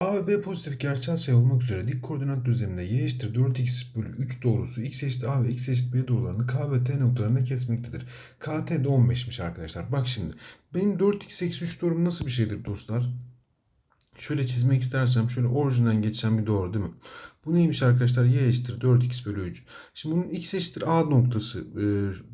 A ve B pozitif gerçel sayı olmak üzere dik koordinat düzleminde y eşittir 4x bölü 3 doğrusu x eşittir a ve x eşittir b doğrularını k ve t noktalarında kesmektedir. kt de 15'miş arkadaşlar. Bak şimdi benim 4x eksi 3 doğrum nasıl bir şeydir dostlar? Şöyle çizmek istersem şöyle orijinden geçen bir doğru değil mi? Bu neymiş arkadaşlar? Y eşittir 4x bölü 3. Şimdi bunun x eşittir a noktası e,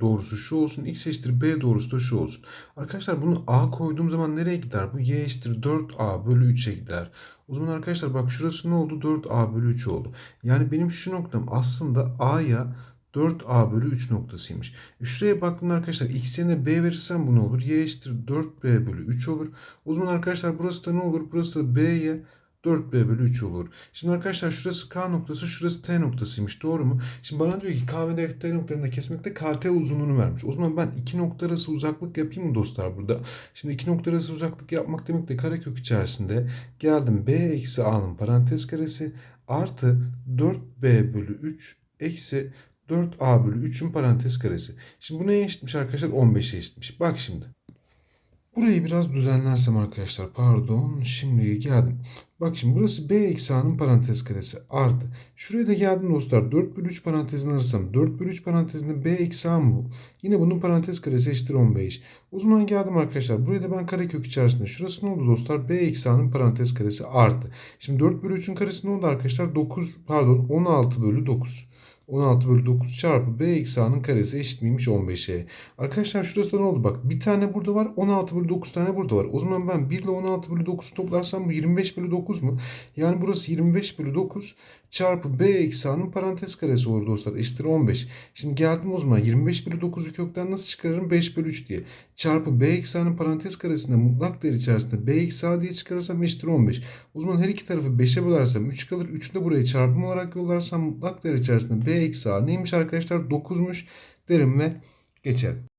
doğrusu şu olsun. x eşittir b doğrusu da şu olsun. Arkadaşlar bunu a koyduğum zaman nereye gider? Bu y eşittir 4a bölü 3'e gider. O zaman arkadaşlar bak şurası ne oldu? 4a bölü 3 oldu. Yani benim şu noktam aslında a'ya 4a bölü 3 noktasıymış. E şuraya baktığımda arkadaşlar x yerine b verirsem bu ne olur? y eşittir 4b bölü 3 olur. O zaman arkadaşlar burası da ne olur? Burası da b'ye 4b bölü 3 olur. Şimdi arkadaşlar şurası k noktası, şurası t noktasıymış. Doğru mu? Şimdi bana diyor ki k ve t noktalarında kesmekte kt uzunluğunu vermiş. O zaman ben iki nokta arası uzaklık yapayım mı dostlar burada? Şimdi iki nokta arası uzaklık yapmak demek de karekök içerisinde geldim b eksi a'nın parantez karesi artı 4b bölü 3 eksi 4a bölü 3'ün parantez karesi. Şimdi bu neye eşitmiş arkadaşlar? 15'e eşitmiş. Bak şimdi. Burayı biraz düzenlersem arkadaşlar pardon şimdi geldim. Bak şimdi burası b eksi a'nın parantez karesi artı. Şuraya da geldim dostlar 4 bölü 3 parantezini alırsam 4 bölü 3 parantezinde b eksi a mı bu? Yine bunun parantez karesi eşittir 15. O zaman geldim arkadaşlar buraya da ben karekök içerisinde. Şurası ne oldu dostlar? b eksi a'nın parantez karesi artı. Şimdi 4 bölü 3'ün karesi ne oldu arkadaşlar? 9 pardon 16 bölü 9. 16 bölü 9 çarpı b eksi a'nın karesi eşit miymiş 15'e? Arkadaşlar şurası da ne oldu? Bak bir tane burada var 16 bölü 9 tane burada var. O zaman ben 1 ile 16 bölü 9'u toplarsam bu 25 bölü 9 mu? Yani burası 25 bölü 9 çarpı b eksi a'nın parantez karesi olur dostlar. Eşittir 15. Şimdi geldim o zaman 25 bölü 9'u kökten nasıl çıkarırım? 5 bölü 3 diye. Çarpı b eksi a'nın parantez karesinde mutlak değer içerisinde b eksi a diye çıkarırsam eşittir 15. O zaman her iki tarafı 5'e bölersem 3 kalır. 3'ü de buraya çarpım olarak yollarsam mutlak değer içerisinde b eksi a neymiş arkadaşlar? 9'muş derim ve geçelim.